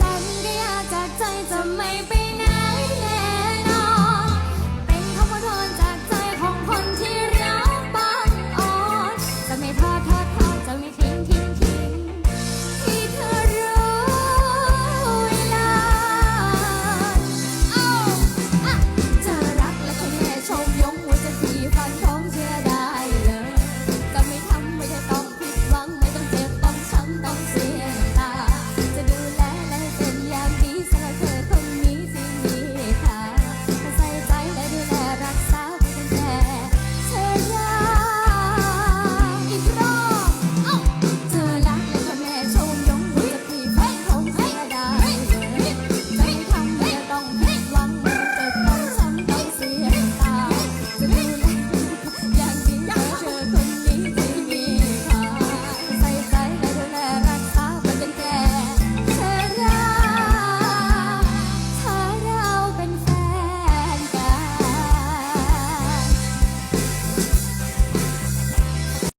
สัญญาจากใจจะไม่ไปไหน